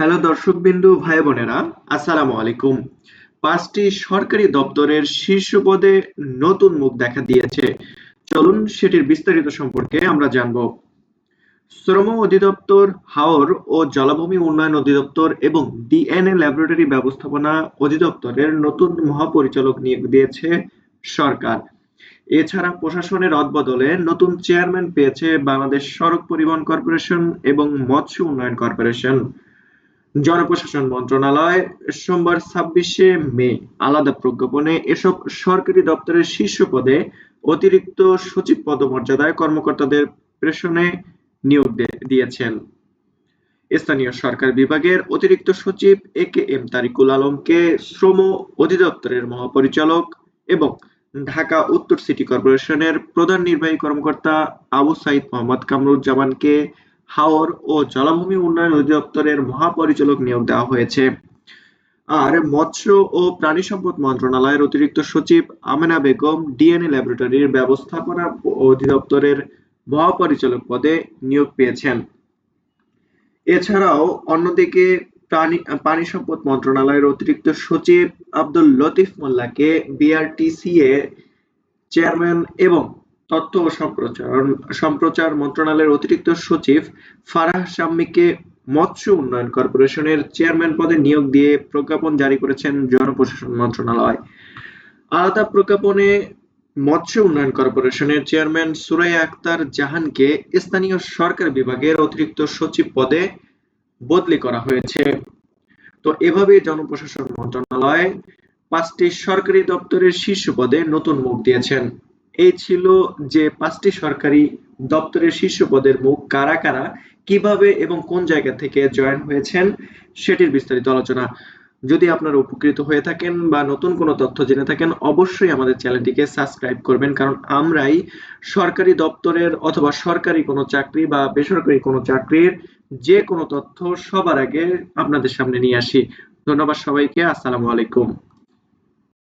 Hello দর্শকবিন্দু ভাই বোনেরা আসসালামু আলাইকুম। পাঁচটি সরকারি দপ্তরের শীর্ষ পদে নতুন মুখ দেখা দিয়েছে। চলুন সেটির বিস্তারিত সম্পর্কে আমরা জানব। শ্রম অধিদপ্তর, হাওর ও জলাভূমি উন্নয়ন অধিদপ্তর এবং ডিএনএ ল্যাবরেটরি ব্যবস্থাপনা অধিদপ্তরের নতুন মহাপরিচালক নিয়োগ দিয়েছে সরকার। এছাড়া প্রশাসনের রদবদলে নতুন চেয়ারম্যান পেয়েছে বাংলাদেশ সড়ক পরিবহন কর্পোরেশন এবং মৎস্য উন্নয়ন কর্পোরেশন। জনপ্রশাসন মন্ত্রণালয়, সোমবার ছাব্বিশে মে, আলাদা প্রজ্ঞাপনে এসব সরকারি দপ্তরের শীর্ষ পদে অতিরিক্ত সচিব পদমর্যাদায় কর্মকর্তাদের প্রেষণে নিয়োগ দিয়েছেন। স্থানীয় সরকার বিভাগের অতিরিক্ত সচিব এ কে এম তারিকুল আলমকে শ্রম অধিদপ্তরের মহাপরিচালক এবং ঢাকা উত্তর সিটি কর্পোরেশনের প্রধান নির্বাহী কর্মকর্তা আবু সাইদ মোহাম্মদ কামরুজ্জামানকে হাওর ও জলাভূমি উন্নয়ন অধিদপ্তরের মহাপরিচালক নিয়োগ দেওয়া হয়েছে। আর মৎস্য ও প্রাণী সম্পদ মন্ত্রণালয়ের অতিরিক্ত সচিব আমেনা বেগম ডিএনএ ল্যাবরেটরির ব্যবস্থাপনা অধিদপ্তরের মহাপরিচালক পদে নিয়োগ পেয়েছেন। এছাড়াও অন্যদিকে প্রাণী পানি সম্পদ মন্ত্রণালয়ের অতিরিক্ত সচিব আব্দুল লতিফ মোল্লাকে বিআরটিসিএ চেয়ারম্যান এবং তথ্য ও সম্প্রচার। সম্প্রচার মন্ত্রণালয়ের অতিরিক্ত সচিব ফারাহ শাম্মীকে মৎস্য উন্নয়ন কর্পোরেশনের চেয়ারম্যান পদে নিয়োগ দিয়ে প্রজ্ঞাপন জারি করেছেন জনপ্রশাসন মন্ত্রণালয়। আলাদা প্রজ্ঞাপনে মৎস্য উন্নয়ন কর্পোরেশনের চেয়ারম্যান সুরাইয়া আক্তার জাহানকে স্থানীয় সরকার বিভাগের অতিরিক্ত সচিব পদে বদলি করা হয়েছে। তো এভাবে জনপ্রশাসন মন্ত্রণালয় পাঁচটি সরকারি দপ্তরের শীর্ষ পদে নতুন মুখ দিয়েছেন। এই ছিল যে পাঁচটি সরকারি দপ্তরের শীর্ষ পদের মুখ কারা কারা, কীভাবে এবং কোন জায়গা থেকে জয়েন হয়েছেন, সেটির বিস্তারিত আলোচনা। যদি আপনারা উপকৃত হয়ে থাকেন বা নতুন কোনো তথ্য জেনে থাকেন, অবশ্যই আমাদের চ্যানেলটিকে সাবস্ক্রাইব করবেন, কারণ আমরাই সরকারি দপ্তরের অথবা সরকারি কোনো চাকরি বা বেসরকারি কোনো চাকরির যে কোনো তথ্য সবার আগে আপনাদের সামনে নিয়ে আসি। ধন্যবাদ সবাইকে, আসসালামু আলাইকুম।